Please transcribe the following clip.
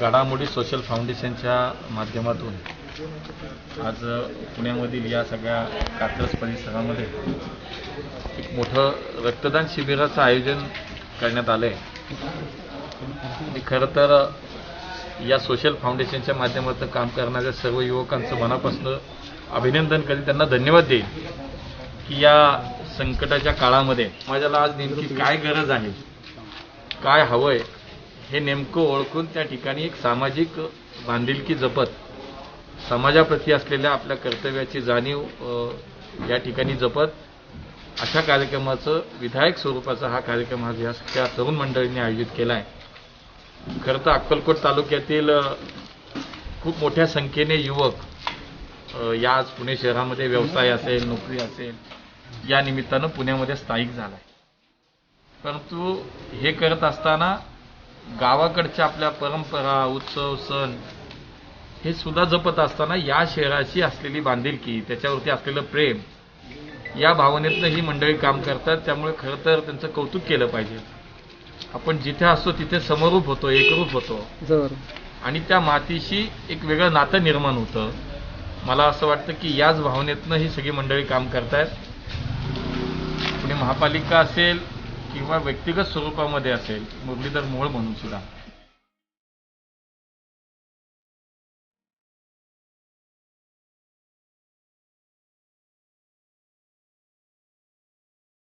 घडामोडी सोशल फाउंडेशनच्या माध्यमातून आज पुण्यामधील या सगळ्या कात्रज परिसरामध्ये एक मोठं रक्तदान शिबिराचं आयोजन करण्यात आलं आहे खरं तर या सोशल फाउंडेशनच्या माध्यमातून काम करणाऱ्या सर्व युवकांचं मनापासून अभिनंदन करेल त्यांना धन्यवाद देईल की या संकटाच्या काळामध्ये माझ्याला आज नेमकी काय गरज आहे काय हवं आहे हे नेमकं ओळखून त्या ठिकाणी एक सामाजिक बांधिलकी जपत समाजाप्रती असलेल्या आपल्या कर्तव्याची जाणीव या ठिकाणी जपत अशा कार्यक्रमाचं विधायक स्वरूपाचा हा कार्यक्रम आज या त्या तरुण मंडळींनी आयोजित केला आहे खरं तर अक्कलकोट तालुक्यातील खूप मोठ्या संख्येने युवक या आज पुणे शहरामध्ये व्यवसाय असेल नोकरी असेल या निमित्तानं पुण्यामध्ये स्थायिक झाला आहे परंतु हे करत असताना गावाकडच्या आपल्या परंपरा उत्सव सण हे सुद्धा जपत असताना या शहराची असलेली बांधिलकी त्याच्यावरती असलेलं प्रेम या भावनेतनं ही मंडळी काम करतात. त्यामुळे खरं तर त्यांचं कौतुक केलं पाहिजे. आपण जिथे असतो तिथे समरूप होतो एकरूप होतो. आणि त्या मातीशी एक वेगळं नातं निर्माण होतं. मला असं वाटतं की याच भावनेतनं ही सगळी मंडळी काम करतायत. पुणे महापालिका असेल किंवा व्यक्तिगत स्वरूपामध्ये असेल मुरलीधर मोहोळ म्हणून सुद्धा.